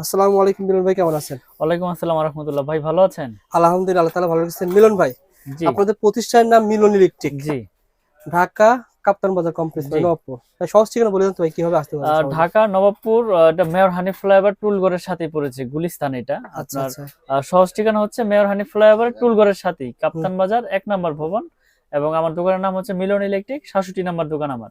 আসসালামু আলাইকুম মিলন ভাই কেমন আছেন? ওয়ালাইকুম আসসালাম রহমতুল্লাহ ভাই ভালো আছেন? আলহামদুলিল্লাহ তাআলা ভালো রেখেছেন। মিলন ভাই জি। আপনাদের প্রতিষ্ঠানের নাম মিলন ইলেকট্রিক। জি। ঢাকা কাপ্তান বাজার কমপ্লেক্স জি। নবপুর সহজ ঠিকানা বলে দেন তো ভাই কীভাবে আসতে আহ, ঢাকা নবাবপুর এটা মেয়র হানি ফ্লাইওভার টুলগড়ের সাথে পড়েছে গুলিস্তান এটা। আচ্ছা আপনার আচ্ছা। সহজ ঠিকানা হচ্ছে মেয়র হানি ফ্লাইওভার টুলগড়ের সাথেই কাপ্তান বাজার এক নম্বর ভবন। এবং আমার দোকানের নাম হচ্ছে মিলন ইলেকট্রিক সাতষট্টি নম্বর দোকান আমার।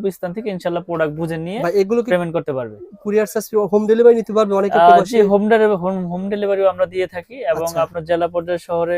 গন্তব্যস্থান থেকে ইনশাল্লাহ প্রোডাক্ট বুঝে নিয়ে এগুলো পেমেন্ট করতে পারবে কুরিয়ার চার্জ হোম ডেলিভারি নিতে পারবে অনেকে হোম ডেলিভারি হোম ডেলিভারিও আমরা দিয়ে থাকি এবং আচ্ছা। আপনার জেলা পর্যায়ে শহরে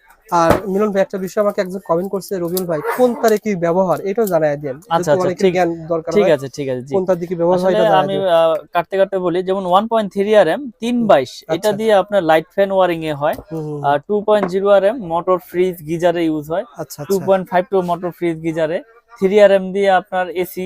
আর মিলন ভাই একটা বিষয় আমাকে একজন কমেন্ট করছে রবিউল ভাই কোন তারে কি ব্যবহার? এটাও জানাই দেন। আচ্ছা, আচ্ছা, ঠিক- জ্ঞান দরকার ঠিক আছে ঠিক আছে কোন তার দিকে ব্যবহার হয় এটা আমি কাটতে কাটতে বলি যেমন one point three R M তিন বাইশ এটা আচ্ছা। দিয়ে আপনার লাইট ফ্যান ওয়ারিং এ হয়। আর two point zero R M motor fridge গিজারে use হয়। আচ্ছা two point five two motor fridge গিজারে। Three R M দিয়ে আপনার এসি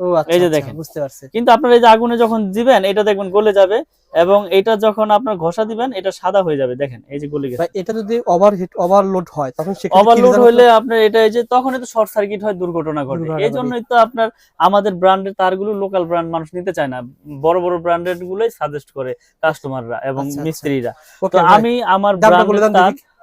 এই যে আচ্ছা, দেখেন। বুঝতে পারছি। কিন্তু আপনার এই যে আগুনে যখন দিবেন এটা দেখবেন গলে যাবে এবং এটা যখন আপনার ঘষা দিবেন এটা সাদা হয়ে যাবে দেখেন এই যে গলে গেছে। এটা যদি ওভারহিট ওভারলোড হয় তখন ওভারলোড হলে আপনার এটা এই যে তখন তো শর্ট সার্কিট হয় দুর্ঘটনা ঘটে। এই জন্যই তো আপনার আমাদের ব্র্যান্ডের তারগুলো লোকাল ব্র্যান্ড মানুষ নিতে চায় না। বড় বড় ব্র্যান্ডের গুলোই সাজেস্ট করে কাস্টমাররা এবং আচ্ছা, আচ্ছা। মিস্ত্রিরা। তো আমি আমার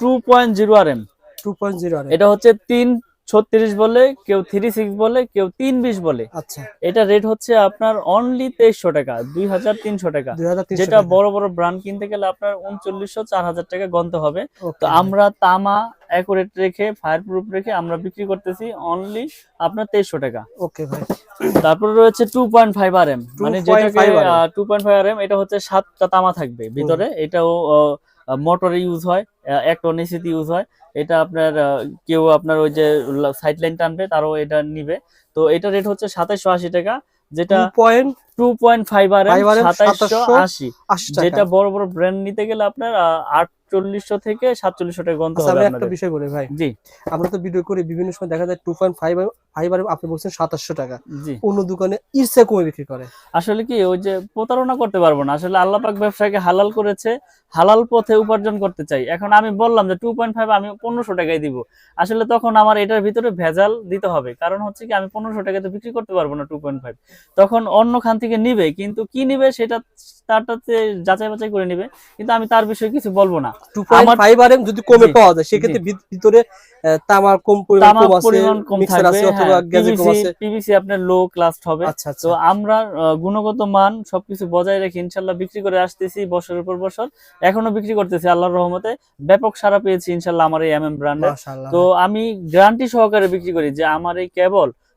two point zero R M 2.0 আর এটা হচ্ছে তিন ছত্রিশ বলে কেউ থ্রি সিক্স বলে কেউ তিন বিশ বলে। আচ্ছা। এটা রেট হচ্ছে আপনার অনলি তেইশশো টাকা দুই হাজার তিনশো টাকা। 2300 যেটা টাকা। বড় বড় ব্র্যান্ড কিনতে গেলে আপনার উনচল্লিশশো চার হাজার টাকা গন্তে হবে। তো। আমরা তামা অ্যাকুরেট রেখে ফায়ার প্রুফ রেখে আমরা বিক্রি করতেছি অনলি আপনার তেইশশো টাকা। ওকে ভাই। তারপরে রয়েছে two point five R M মানে 2.5 যেটাকে two point five R M এটা হচ্ছে সাতটা তামা থাকবে ভিতরে। এটাও মোটরে ইউজ হয় এক টন এসিতে ইউজ হয়। এটা আপনার কেউ আপনার ওই যে সাইড লাইন টানবে, তারও এটা নিবে। তো এটা রেট হচ্ছে সাতাইশশো আশি টাকা, যেটা 2.80 two point five R M 5 RM সাতাইশশো আশি। যেটা বড় বড় ব্র্যান্ড নিতে গেলে আপনার আটচল্লিশশো থেকে সাতচল্লিশশো টাকা গন্ত আচ্ছা হবে একটা বিষয় বলি ভাই। জি। আমরা তো ভিডিও করি বিভিন্ন সময় দেখা যায় 2.5 ফাইভ আর আপনি বলছেন 2700 টাকা। জি। অন্য দোকানে ইরসে কমে বিক্রি করে। আসলে কি ওই যে প্রতারণা করতে পারব না। আসলে আল্লাহ পাক ব্যবসাকে হালাল করেছে হালাল পথে উপার্জন করতে চাই। এখন আমি বললাম যে টু পয়েন্ট ফাইভ আমি পনেরোশো টাকায় দিব। আসলে তখন আমার এটার ভিতরে ভেজাল দিতে হবে। কারণ হচ্ছে কি আমি পনেরোশো টাকায় তো বিক্রি করতে পারব না টু পয়েন্ট ফাইভ তখন অন্য খান থেকে নিবে কিন্তু কি নিবে সেটা তারটাতে যাচাই বাছাই করে নিবে কিন্তু আমি তার বিষয়ে কিছু বলব না। 2.5 আর যদি কমে পাওয়া যায় সেক্ষেত্রে ভিতরে তামার কম পরিমাণ কম আছে মিক্সার আছে অথবা গ্যাজেট কম আছে। পিভিসি আপনার লো ক্লাস হবে। আচ্ছা আচ্ছা। তো আমরা গুণগত মান সবকিছু বজায় রেখে ইনশাল্লাহ বিক্রি করে আসতেছি বছরের পর বছর। এখনও বিক্রি করতেছি আল্লাহর রহমতে। ব্যাপক সারা পেয়েছি ইনশাল্লাহ আমার এই এম এম মাশাআল্লাহ। তো আমি গ্যারান্টি সহকারে বিক্রি করি যে আমার এই কেবল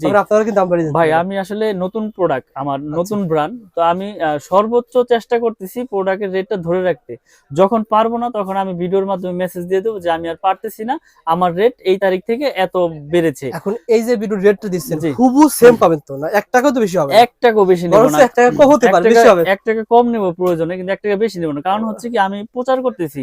কিন্তু দাম ভাই আমি আসলে নতুন প্রোডাক্ট আমার আচ্ছা। নতুন ব্র্যান্ড তো আমি সর্বোচ্চ চেষ্টা করতেছি প্রোডাক্টের রেটটা ধরে রাখতে। যখন পারব না তখন আমি ভিডিওর মাধ্যমে মেসেজ দিয়ে দেবো যে আমি আর পারতেছি না আমার রেট এই তারিখ থেকে এত বেড়েছে। এখন এই যে ভিডিও রেটটা দিচ্ছেন। হুবু সেম পাবেন তো? না এক টাকাও তো বেশি হবে এক টাকাও বেশি নেব না। এক টাকা কম হতে পারে বেশি হবে। এক টাকা কম নেব প্রয়োজনে কিন্তু এক টাকা বেশি নেব না। কারণ হচ্ছে কি আমি প্রচার করতেছি।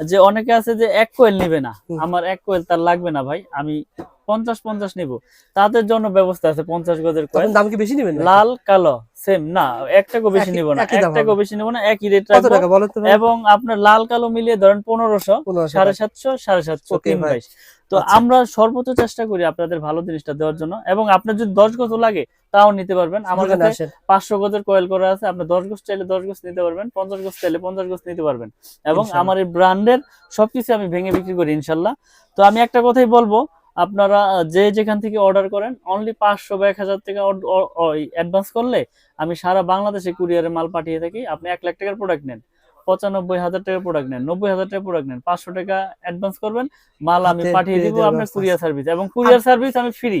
যে অনেকে আছে যে এক কোয়েল নিবে না। আমার এক কোয়েল তার লাগবে না ভাই আমি পঞ্চাশ পঞ্চাশ নিব। তাদের জন্য ব্যবস্থা আছে পঞ্চাশ গজের কোয়েল দাম কি বেশি নেবেন? লাল কালো সেম না এক টাকাও বেশি নিব না। একই এক টাকাও বেশি নিব না একই রেট রাখব? এবং আপনার লাল কালো মিলিয়ে ধরেন পনেরোশো সাড়ে সাতশো সাড়ে সাতশো তিন বাইশ তো আচ্ছা। আমরা সর্বোচ্চ চেষ্টা করি আপনাদের ভালো জিনিসটা দেওয়ার জন্য। এবং আপনার যদি দশ গজ লাগে তাও নিতে পারবেন। আমার কাছে পাঁচশো গজের কয়েল করা আছে আপনি দশ গজ চাইলে দশ গজ নিতে পারবেন পঞ্চাশ গজ চাইলে পঞ্চাশ গজ নিতে পারবেন। এবং আমার এই ব্র্যান্ডের সবকিছু আমি ভেঙে বিক্রি করি ইনশাল্লাহ। তো আমি একটা কথাই বলব আপনারা যে যেখান থেকে অর্ডার করেন অনলি পাঁচশো বা এক হাজার টাকা অ্যাডভান্স করলে আমি সারা বাংলাদেশে কুরিয়ারে মাল পাঠিয়ে থাকি। আপনি এক লাখ টাকার প্রোডাক্ট নেন পঁচানব্বই হাজার টাকার প্রোডাক্ট নেন নব্বই হাজার টাকার প্রোডাক্ট নেন পাঁচশো টাকা অ্যাডভান্স করবেন মাল আমি পাঠিয়ে দিব আপনার কুরিয়ার সার্ভিস এবং কুরিয়ার সার্ভিস আমি ফ্রি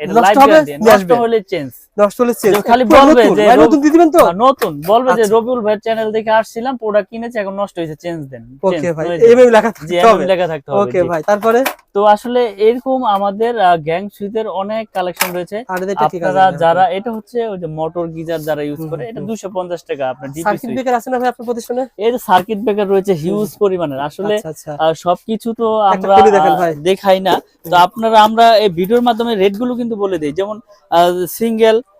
এটা লাইভ লাইফ গ্যারান্টি নষ্ট হলে চেঞ্জ নষ্ট হলে খালি বলবে যে নতুন দিয়ে দিবেন তো? নতুন। বলবে যে আচ্ছা। রবিউল ভাইয়ের চ্যানেল দেখে আসছিলাম প্রোডাক্ট কিনেছি এখন নষ্ট হয়েছে চেঞ্জ দেন। ওকে ভাই লেখা থাকতে হবে। লেখা থাকতে হবে ওকে ভাই তারপরে? তো আসলে এরকম আমাদের গ্যাং সুইচের অনেক কালেকশন রয়েছে। আর এটা কি আপনারা যারা এটা হচ্ছে ওই যে মোটর গিজার যারা ইউজ করে এটা হুম। দুশো পঞ্চাশ টাকা আপনার সার্কিট ব্রেকার আছে না ভাই আপনার প্রতিষ্ঠানে? এর সার্কিট ব্রেকার রয়েছে হিউজ পরিমাণের। আসলে আচ্ছা আচ্ছা। সবকিছু তো আমরা দেখাই না। তো আপনারা আমরা এই ভিডিওর মাধ্যমে রেটগুলো কিন্তু বলে দিই। যেমন সিঙ্গেল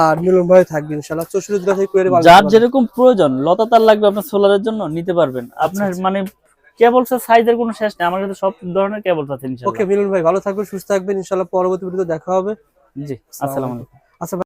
আর মিলন ভাই থাকবে ইনশাআল্লাহ। চৌষট্টি জেলা থেকে কুরিয়ারে যার যেরকম প্রয়োজন লতা তার লাগবে আপনার সোলারের জন্য নিতে পারবেন। আপনার আচ্ছা। মানে কেবলস এর সাইজের কোনো শেষ নেই আমার কাছে সব ধরনের কেবলস আছে পারবেন। ওকে মিলন ভাই ভালো থাকবেন সুস্থ থাকবেন ইনশাআল্লাহ পরবর্তী ভিডিওতে দেখা হবে। জি আসসালামু আলাইকুম। আচ্ছা